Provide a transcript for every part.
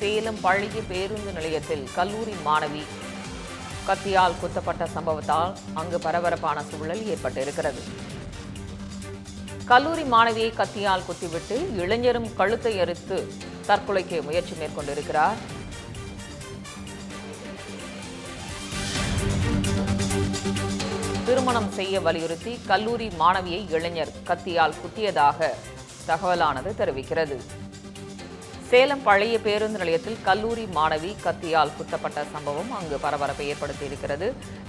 சேலம் பழைய பேருந்து நிலையத்தில் கல்லூரி மாணவி கத்தியால் குத்தப்பட்ட சம்பவத்தால் அங்கு பரபரப்பான சூழல் ஏற்பட்டிருக்கிறது. கல்லூரி மாணவியை கத்தியால் குத்திவிட்டு இளைஞரும் கழுத்தை அறுத்து தற்கொலைக்கு முயற்சி மேற்கொண்டிருக்கிறார். திருமணம் செய்ய வலியுறுத்தி கல்லூரி மாணவியை இளைஞர் கத்தியால் குத்தியதாக தகவலானது தெரிவிக்கிறது. சேலம் பழைய பேருந்து நிலையத்தில் கல்லூரி மாணவி கத்தியால் குத்தப்பட்ட சம்பவம் அங்கு பரபரப்பை ஏற்படுத்தியிருக்கிறது.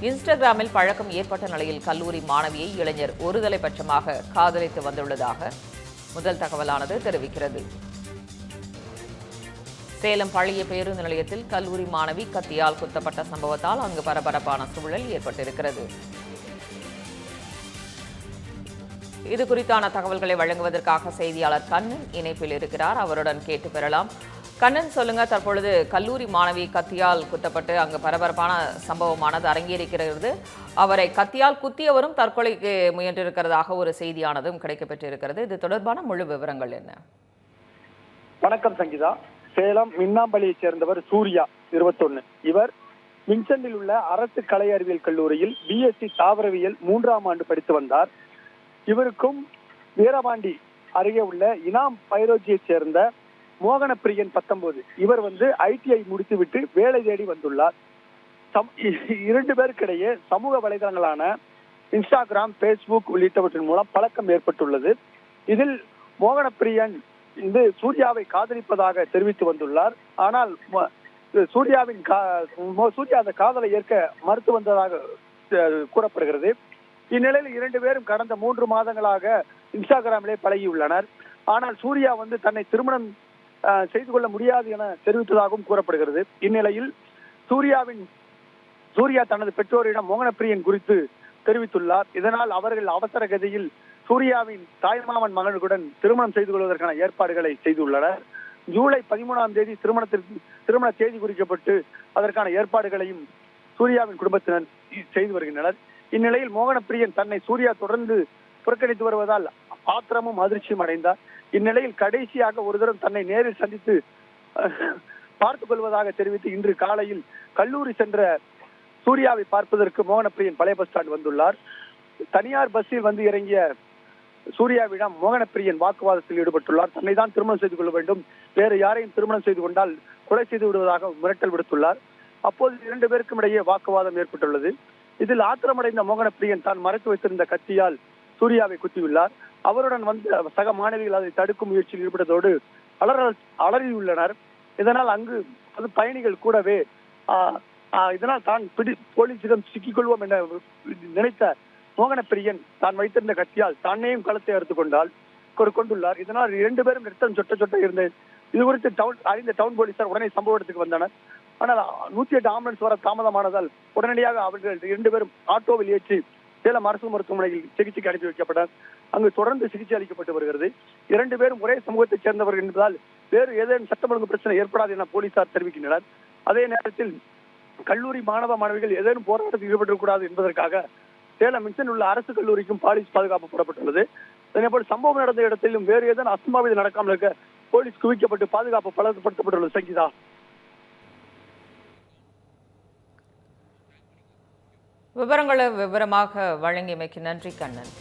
இன்ஸ்டாகிராமில் பழக்கம் ஏற்பட்ட நிலையில் கல்லூரி மாணவியை இளைஞர் ஒருதலை பட்சமாக காதலித்து வந்துள்ளதாக முதல் தகவலானது தெரிவிக்கிறது. சேலம் பழைய பேருந்து நிலையத்தில் கல்லூரி மாணவி கத்தியால் குத்தப்பட்ட சம்பவத்தால் அங்கு பரபரப்பான சூழல் ஏற்பட்டிருக்கிறது. இது குறித்தான தகவல்களை வழங்குவதற்காக செய்தியாளர் கண்ணன் இணைப்பில் இருக்கிறார். அவருடன் கேட்டு பெறலாம். கண்ணன் சொல்லுங்க. தற்பொழுது கல்லூரி மாணவி கத்தியால் குத்தப்பட்டு அங்கு பரபரப்பான சம்பவமானது அரங்கேறிக்கிறது அவரை கத்தியால் குத்தியவரும் தற்கொலைக்கு முயன்றிருக்கிறதாக ஒரு செய்தியானதும் கிடைக்கப்பெற்றிருக்கிறது. இது தொடர்பான முழு விவரங்கள் என்ன? வணக்கம் சங்கீதா. சேலம் மின்னாம்பள்ளியைச் சேர்ந்தவர் சூர்யா இருபத்தொன்னு. இவர் வின்சென்டில் உள்ள அரசு கலை அறிவியல் கல்லூரியில் பிஎஸ்சி தாவரவியல் மூன்றாம் ஆண்டு படித்து வந்தார். இவருக்கும் வீரபாண்டி அருகே உள்ள இனாம் பைரோஜியைச் சேர்ந்த மோகனப்பிரியன் பத்தொன்பது. இவர் வந்து ஐடிஐ முடித்துவிட்டு வேலை தேடி வந்துள்ளார். சம் இரண்டு பேருக்கிடையே சமூக வலைதளங்களான இன்ஸ்டாகிராம் ஃபேஸ்புக் உள்ளிட்டவற்றின் மூலம் பழக்கம் ஏற்பட்டுள்ளது. இதில் மோகனப்பிரியன் வந்து சூர்யாவை காதலிப்பதாக தெரிவித்து வந்துள்ளார். ஆனால் ம- சூர்யாவின் கா- சூர்யா அந்த காதலை ஏற்க மறுத்து வந்ததாக கூறப்படுகிறது. இந்நிலையில் இரண்டு பேரும் கடந்த மூன்று மாதங்களாக இன்ஸ்டாகிராமிலே பழகியுள்ளனர். ஆனால் சூர்யா வந்து தன்னை திருமணம் செய்து கொள்ள முடியாது என தெரிவித்ததாகவும் கூறப்படுகிறது. இந்நிலையில் சூர்யாவின் சூர்யா தனது பெற்றோரிடம் மோகனப்பிரியன் குறித்து தெரிவித்துள்ளார். இதனால் அவர்கள் அவசர கதியில் சூர்யாவின் தாய்மாமன் மகனுடன் திருமணம் செய்து கொள்வதற்கான ஏற்பாடுகளை செய்துள்ளனர். ஜூலை பதிமூணாம் தேதி திருமணத்திற்கு திருமண தேதி குறிக்கப்பட்டு அதற்கான ஏற்பாடுகளையும் சூர்யாவின் குடும்பத்தினர் செய்து வருகின்றனர். இந்நிலையில் மோகனப்பிரியன் தன்னை சூர்யா தொடர்ந்து புறக்கணித்து வருவதால் ஆத்திரமும் அதிர்ச்சியும் அடைந்தார். இந்நிலையில் கடைசியாக ஒரு தரம் தன்னை நேரில் சந்தித்து பார்த்துக் கொள்வதாக தெரிவித்து இன்று காலையில் கல்லூரி சென்ற சூர்யாவை பார்ப்பதற்கு மோகனப்பிரியன் பழைய பஸ் ஸ்டாண்ட் வந்துள்ளார். தனியார் பஸ்ஸில் வந்து இறங்கிய சூர்யாவிடம் மோகனப்பிரியன் வாக்குவாதத்தில் ஈடுபட்டுள்ளார். தன்னை தான் திருமணம் செய்து கொள்ள வேண்டும். வேறு யாரையும் திருமணம் செய்து கொண்டால் கொலை செய்து விடுவதாக மிரட்டல் விடுத்துள்ளார். அப்போது இரண்டு பேருக்கும் இடையே வாக்குவாதம் ஏற்பட்டுள்ளது. இதில் ஆத்திரமடைந்த மோகனப்பிரியன் தான் மறைத்து வைத்திருந்த கத்தியால் சூர்யாவை குத்தியுள்ளார். அவருடன் வந்த சக மாணவிகள் அதை தடுக்கும் முயற்சியில் ஈடுபட்டதோடு அலறல் அலறியுள்ளனர் இதனால் அங்கு அது பயணிகள் கூடவே ஆஹ், ஆஹ், இதனால் தான் பிடி போலீசிடம் சிக்கிக்கொள்வோம் என நினைத்த மோகனப்பிரியன் தான் வைத்திருந்த கத்தியால் தன்னையும் களத்தை அறுத்துக் கொண்டால் கொண்டுள்ளார். இதனால் இரண்டு பேரும் ரத்தம் சொட்ட சொட்ட இருந்த இது குறித்து டவுன் அறிந்த டவுன் போலீசார் உடனே சம்பவ இடத்துக்கு வந்தனர். ஆனால் நூத்தி எட்டு ஆம்புலன்ஸ் வர தாமதமானதால் உடனடியாக அவர்கள் இரண்டு பேரும் ஆட்டோவில் ஏற்றி சேலம் அரசு மருத்துவமனையில் சிகிச்சைக்கு அனுப்பி வைக்கப்பட்டார் அங்கு தொடர்ந்து சிகிச்சை அளிக்கப்பட்டு வருகிறது. இரண்டு பேரும் ஒரே சமூகத்தைச் சேர்ந்தவர்கள் என்பதால் வேறு ஏதேனும் சட்டம் ஒழுங்கு பிரச்சனை ஏற்படாது என போலீசார் தெரிவிக்கின்றனர். அதே நேரத்தில் கல்லூரி மாணவ மாணவிகள் ஏதேனும் போராட்டத்தில் ஈடுபடக்கூடாது என்பதற்காக சேலம் மின்சன் உள்ள அரசு கல்லூரிக்கும் போலீஸ் பாதுகாப்பு போடப்பட்டுள்ளது. அதேபோல் சம்பவம் நடந்த இடத்திலும் வேறு ஏதேனும் அசம்பாவிதம் நடக்காமல் இருக்க போலீஸ் குவிக்கப்பட்டு பாதுகாப்பு பலப்படுத்தப்பட்டுள்ளது சங்கீதா. விவரங்களை விவரமாக வழங்கியமைக்கு நன்றி கண்ணன்.